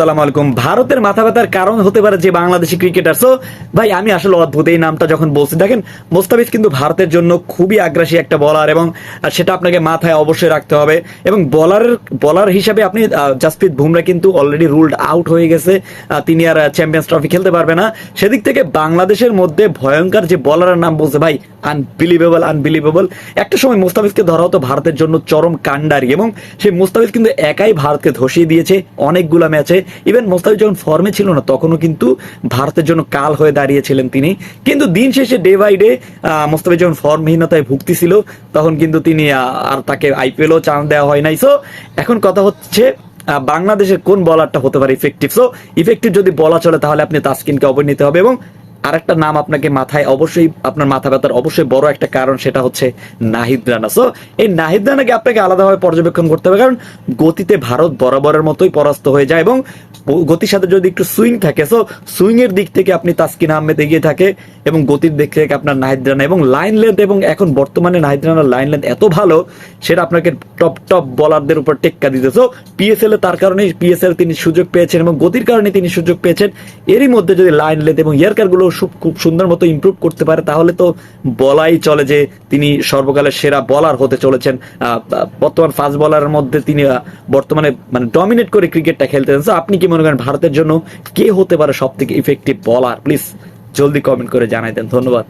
সালাম আলাইকুম। ভারতের মাথা ব্যথার কারণ হতে পারে যে বাংলাদেশি ক্রিকেটার। সো ভাই, আমি আসলে অদ্ভুত এই নামটা যখন বলছি, দেখেন, মোস্তাফিজ কিন্তু ভারতের জন্য খুবই আগ্রাসী একটা বলার এবং সেটা আপনাকে মাথায় অবশ্যই রাখতে হবে। এবং বলারের বলার হিসাবে আপনি জাসপ্রীত বুমরা কিন্তু অলরেডি রুলড আউট হয়ে গেছে। তিনি আর চ্যাম্পিয়ন্স ট্রফি খেলতে পারবে না। সেদিক থেকে বাংলাদেশের মধ্যে ভয়ঙ্কর যে বলারের নাম বলছে, ভাই আনবিলিভেবল আনবিলিভেবল একটা সময় মুস্তাফিজকে ধরা হতো ভারতের জন্য চরম কাণ্ডারি এবং সেই মুস্তাফিজ কিন্তু একাই ভারতকে ধসিয়ে দিয়েছে অনেকগুলা ম্যাচে ইভেন মোস্তাফিজ যখন ফর্মে ছিল না, তখনও কিন্তু ভারতের জন্য কাল হয়ে দাঁড়িয়েছিলেন তিনি। কিন্তু দিন শেষে ডে বাই ডে মোস্তাফিজ যখন ফর্মহীনতায় ভুগতেছিল, তখন কিন্তু তিনি আর তাকে আইপিএলও চান্স দেওয়া হয় নাই। সো এখন কথা হচ্ছে বাংলাদেশের কোন বলারটা হতে পারে ইফেক্টিভ সো ইফেক্টিভ যদি বলা চলে, তাহলে আপনি তাসকিনকে অবয় নিতে হবে এবং আরেকটা নাম আপনাকে মাথায় অবশ্যই, আপনার মাথা ব্যথার অবশ্যই বড় একটা কারণ সেটা হচ্ছে নাহিদ রানা। সো এই নাহিদ রানাকে আপনাকে আলাদাভাবে পর্যবেক্ষণ করতে হবে, কারণ গতিতে ভারত বরাবরের মতোই পরাস্ত হয়ে যায় এবং গতির সাথে যদি একটু সুইং থাকে সো সুইং এর দিক থেকে আপনি তাসকিন আহমেদ এগিয়ে থাকে এবং গতির দিক থেকে আপনার নাহিদ রানা এবং লাইন লেন্থ এবং এখন বর্তমানে নাহিদ রানার লাইন লেন্থ এত ভালো, সেটা আপনাকে টপ টপ বলারদের উপর টেক্কা দিতে সো পিএসএল এ তার কারণে পিএসএল তিনি সুযোগ পেয়েছেন এবং গতির কারণে তিনি সুযোগ পেয়েছেন। এরই মধ্যে যদি লাইন লেন্থ এবং ইয়ারকারগুলো সু- খুব সুন্দর মতো ইম্প্রুভ করতে পারে, তাহলে তো বলাই চলে যে তিনি সর্বকালের সেরা বলার হতে চলেছেন। বর্তমান ফাস্ট বলারের মধ্যে তিনি বর্তমানে মানে ডমিনেট করে ক্রিকেটটা খেলতেছেন তো আপনি কি মনে করেন ভারতের জন্য কে হতে পারে সব থেকে ইফেক্টিভ বলার প্লিজ জলদি কমেন্ট করে জানাই দেন। ধন্যবাদ।